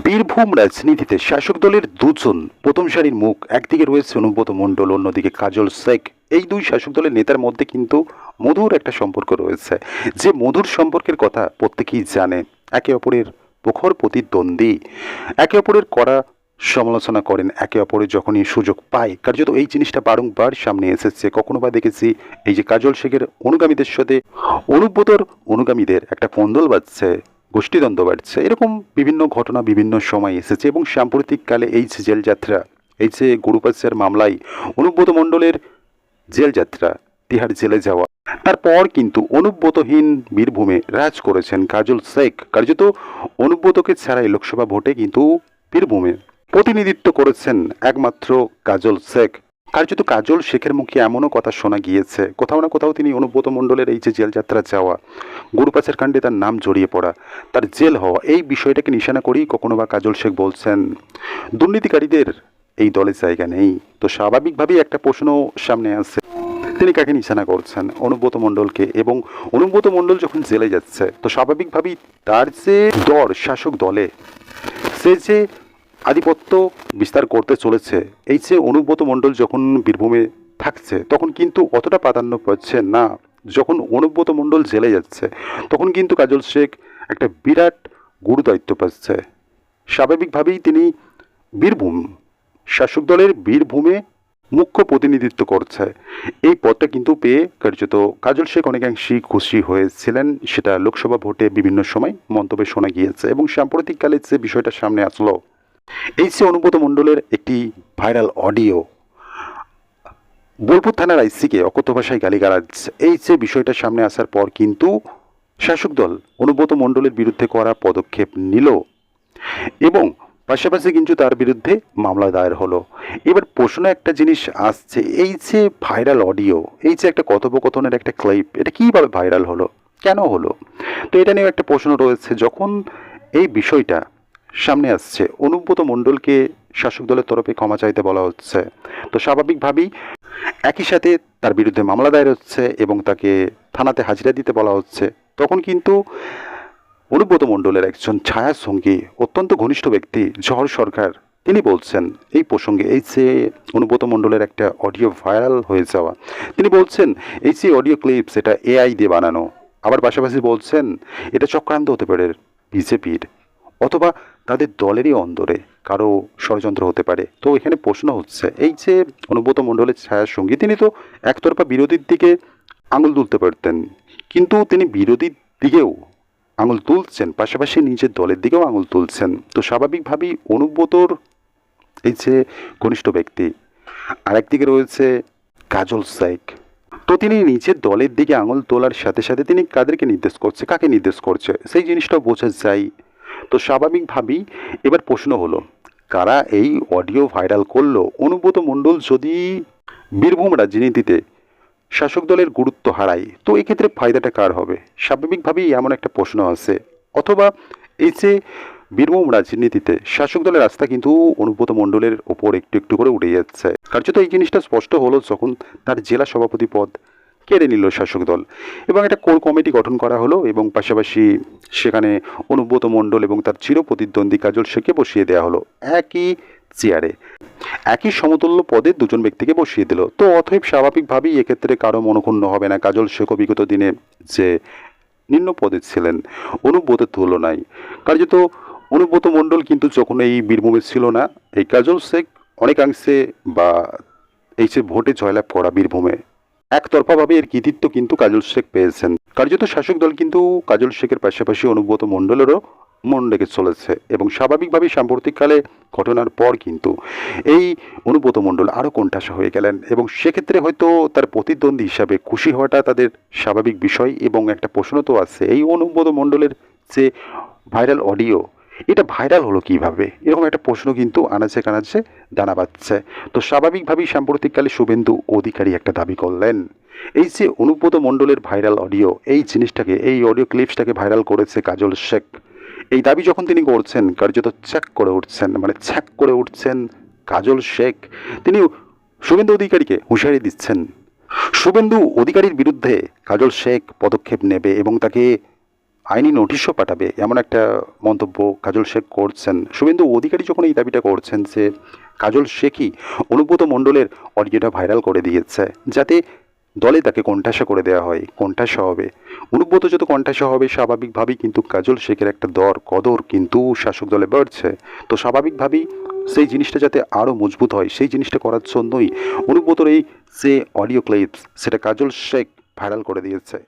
বীরভূম রাজনীতিতে শাসক দলের দুজন প্রথম সারির মুখ। একদিকে রয়েছে অনুব্রত মণ্ডল, অন্যদিকে কাজল শেখ। এই দুই শাসক দলের নেতার মধ্যে কিন্তু মধুর একটা সম্পর্ক রয়েছে। যে মধুর সম্পর্কের কথা প্রত্যেকেই জানে, একে অপরের প্রখর প্রতিদ্বন্দ্বী, একে অপরের করা সমালোচনা করেন, একে অপরের যখনই সুযোগ পায়। কার্যত এই জিনিসটা বারংবার সামনে এসেছে। কখনো বা দেখেছি এই যে কাজল শেখের অনুগামীদের সাথে অনুব্রতর অনুগামীদের একটা কন্দল বাজছে। গোষ্ঠীদ্বন্দ্ব বাড়ছে। এরকম বিভিন্ন ঘটনা বিভিন্ন সময় এসেছে এবং সাম্প্রতিককালে এই জেলযাত্রা, এই যে গুরুপাচার মামলায় অনুব্রত মণ্ডলের জেলযাত্রা, তিহার জেলে যাওয়া, তারপর কিন্তু অনুব্রতহীন বীরভূমে রাজ করেছেন কাজল শেখ। কার্যত অনুব্রতকে ছাড়াই লোকসভা ভোটে কিন্তু বীরভূমে প্রতিনিধিত্ব করেছেন একমাত্র কাজল শেখ। কার্যত কাজল শেখের মুখে এমনও কথা শোনা গিয়েছে। কোথাও না কোথাও তিনি অনুব্রত মণ্ডলের এই যে জেলযাত্রা যাওয়া গুরুপাচার কাণ্ডে তার নাম জড়িয়ে পড়া, তার জেল হওয়া, এই বিষয়টাকে নিশানা করেই কখনো বা কাজল শেখ বলছেন। দুর্নীতিকারীদের এই দলে জায়গা নেই। তো স্বাভাবিকভাবেই একটা প্রশ্ন সামনে আসছে তিনি কাকে নিশানা করছেন? অনুব্রত মণ্ডলকে। এবং অনুব্রত মণ্ডল যখন জেলে যাচ্ছে, তো স্বাভাবিকভাবেই তার যে দর শাসক দলে, সে যে আধিপত্য বিস্তার করতে চলেছে। এই যে অনুব্রত মণ্ডল যখন বীরভূমে থাকছে, তখন কিন্তু অতটা প্রাধান্য পাচ্ছে না। যখন অনুব্রত মণ্ডল জেলে যাচ্ছে, তখন কিন্তু কাজল শেখ একটা বিরাট গুরু দায়িত্ব পাচ্ছে। স্বাভাবিকভাবেই তিনি বীরভূম, শাসক দলের বীরভূমে মুখ্য প্রতিনিধিত্ব করছে। এই পদটা কিন্তু পেয়ে কার্যত কাজল শেখ অনেকাংশেই খুশি হয়েছিলেন। সেটা লোকসভা ভোটে বিভিন্ন সময় মন্তব্যে শোনা গিয়েছে এবং সাম্প্রতিককালে যে বিষয়টা সামনে আসলো এই যে অনুব্রত মণ্ডলের একটি ভাইরাল অডিও, বোলপুর থানার আইসিকে অকথ্য ভাষায় গালিগালাজ। এই যে বিষয়টা সামনে আসার পর কিন্তু শাসক দল অনুব্রত মণ্ডলের বিরুদ্ধে করা পদক্ষেপ নিল এবং পাশাপাশি কিন্তু তার বিরুদ্ধে মামলা দায়ের হলো। এবার প্রশ্ন একটা জিনিস আসছে, এই যে ভাইরাল অডিও, এই যে একটা কথোপকথনের একটা ক্লিপ, এটা কীভাবে ভাইরাল হলো, কেন হলো? তো এটা নিয়েও একটা প্রশ্ন রয়েছে, যখন এই বিষয়টা সামনে আসছে। অনুব্রত মণ্ডলকে শাসক দলের তরফে ক্ষমা চাইতে বলা হচ্ছে। তো স্বাভাবিকভাবেই একই সাথে তার বিরুদ্ধে মামলা দায়ের হচ্ছে এবং তাকে থানাতে হাজিরা দিতে বলা হচ্ছে। তখন কিন্তু অনুব্রত মণ্ডলের একজন ছায়া সঙ্গী অত্যন্ত ঘনিষ্ঠ ব্যক্তি, জহর সরকার, তিনি বলছেন, এই প্রসঙ্গে এই যে অনুব্রত মণ্ডলের একটা অডিও ভাইরাল হয়ে যাওয়া, তিনি বলছেন, এই যে অডিও ক্লিপস এটা এআই দিয়ে বানানো। আবার পাশাপাশি বলছেন, এটা চক্রান্ত হতে পারে বিজেপির। অথবা তাদের দলেরই অন্দরে কারও ষড়যন্ত্র হতে পারে। তো এখানে প্রশ্ন হচ্ছে, এই যে অনুব্রত মণ্ডলের ছায়ার সঙ্গী তিনি তো একতরফা বিরোধীর দিকে আঙুল তুলতে পারতেন, কিন্তু তিনি বিরোধীর দিকেও আঙুল তুলছেন, পাশাপাশি নিজের দলের দিকেও আঙুল তুলছেন। তো স্বাভাবিকভাবেই অনুব্রতর এই যে ঘনিষ্ঠ ব্যক্তি, আরেকদিকে রয়েছে কাজল শেখ তো তিনি নিজের দলের দিকে আঙুল তোলার সাথে সাথে তিনি কাদেরকে নির্দেশ করছে, কাকে নির্দেশ করছে? সেই জিনিসটাও বোঝা যায় তো স্বাভাবিকভাবেই এবার প্রশ্ন হলো, কারা এই অডিও ভাইরাল করল? অনুব্রত মণ্ডল, যদি বীরভূম রাজনীতিতে শাসক দলের গুরুত্ব হারায়, তো এক্ষেত্রে ফায়দাটা কার হবে? স্বাভাবিকভাবেই এমন একটা প্রশ্ন আছে। অথবা এই যে বীরভূম রাজনীতিতে শাসক দলের রাস্তা কিন্তু অনুব্রত মণ্ডলের ওপর একটু একটু করে উঠে যাচ্ছে। কার্যত এই জিনিসটা স্পষ্ট হলো যখন তার জেলা সভাপতি পদ কেড়ে নিল শাসক দল। এবং একটা কোর কমিটি গঠন করা হলো এবং পাশাপাশি সেখানে অনুব্রত মণ্ডল এবং তার চির প্রতিদ্বন্দ্বী কাজল শেখকে বসিয়ে দেওয়া হলো একই চেয়ারে একই সমতুল্য পদে দুজন ব্যক্তিকে বসিয়ে দিল। তো অতএব স্বাভাবিকভাবেই এক্ষেত্রে কারও মনক্ষুণ্ণ হবে না। কাজল শেখও বিগত দিনে যে নিম্ন পদে ছিলেন, অনুব্রতের তুলনায়। কার্যত অনুব্রত মণ্ডল কিন্তু যখন এই বীরভূমে ছিল না, এই কাজল শেখ অনেকাংশে বা এই যে ভোটে জয়লাভ করা বীরভূমে একতরফাভাবে এর কৃতিত্ব কিন্তু কাজল শেখ পেয়েছেন। কার্যত শাসক দল কিন্তু কাজল শেখের পাশাপাশি অনুব্রত মণ্ডলেরও মন রেখে চলেছে এবং স্বাভাবিকভাবেই সাম্প্রতিককালে ঘটনার পর কিন্তু এই অনুব্রত মণ্ডল আরও কোণঠাসা হয়ে গেলেন এবং সেক্ষেত্রে হয়তো তার প্রতিদ্বন্দ্বী হিসাবে খুশি হওয়াটা তাদের স্বাভাবিক বিষয় এবং একটা প্রশ্ন তো আছে, এই অনুব্রত মণ্ডলের যে ভাইরাল অডিও এটা ভাইরাল হলো কীভাবে? এরকম একটা প্রশ্ন কিন্তু আনাচে কানাচে দানা বাচ্ছে তো স্বাভাবিকভাবেই সাম্প্রতিককালে শুভেন্দু অধিকারী একটা দাবি করলেন। এই যে অনুব্রত মণ্ডলের ভাইরাল অডিও এই জিনিসটাকে, এই অডিও ক্লিপসটাকে ভাইরাল করেছে কাজল শেখ, এই দাবি যখন তিনি করছেন, কার্যত ছ্যাক করে উঠছেন মানে ছ্যাক করে উঠছেন কাজল শেখ, তিনি শুভেন্দু অধিকারীকে হুঁশিয়ারি দিচ্ছেন। শুভেন্দু অধিকারীর বিরুদ্ধে কাজল শেখ পদক্ষেপ নেবে এবং তাকে আইনি নোটিশও পাঠাবে, এমন একটা মন্তব্য কাজল শেখ করছেন। শুভেন্দু অধিকারী যখন এই দাবিটা করছেন যে কাজল শেখই অনুব্রত মণ্ডলের অডিওটা ভাইরাল করে দিয়েছে, যাতে দলে তাকে কণ্ঠাসা করে দেওয়া হয়, কণ্ঠাসা হবে। অনুব্রত যত কণ্ঠাসা হবে, স্বাভাবিকভাবেই কিন্তু কাজল শেখের একটা দর, কদর কিন্তু শাসক দলে বাড়ছে। তো স্বাভাবিকভাবেই সেই জিনিসটা যাতে আরও মজবুত হয়, সেই জিনিসটা করার জন্যই অনুব্রতর এই যে অডিও ক্লিপস, সেটা কাজল শেখ ভাইরাল করে দিয়েছে।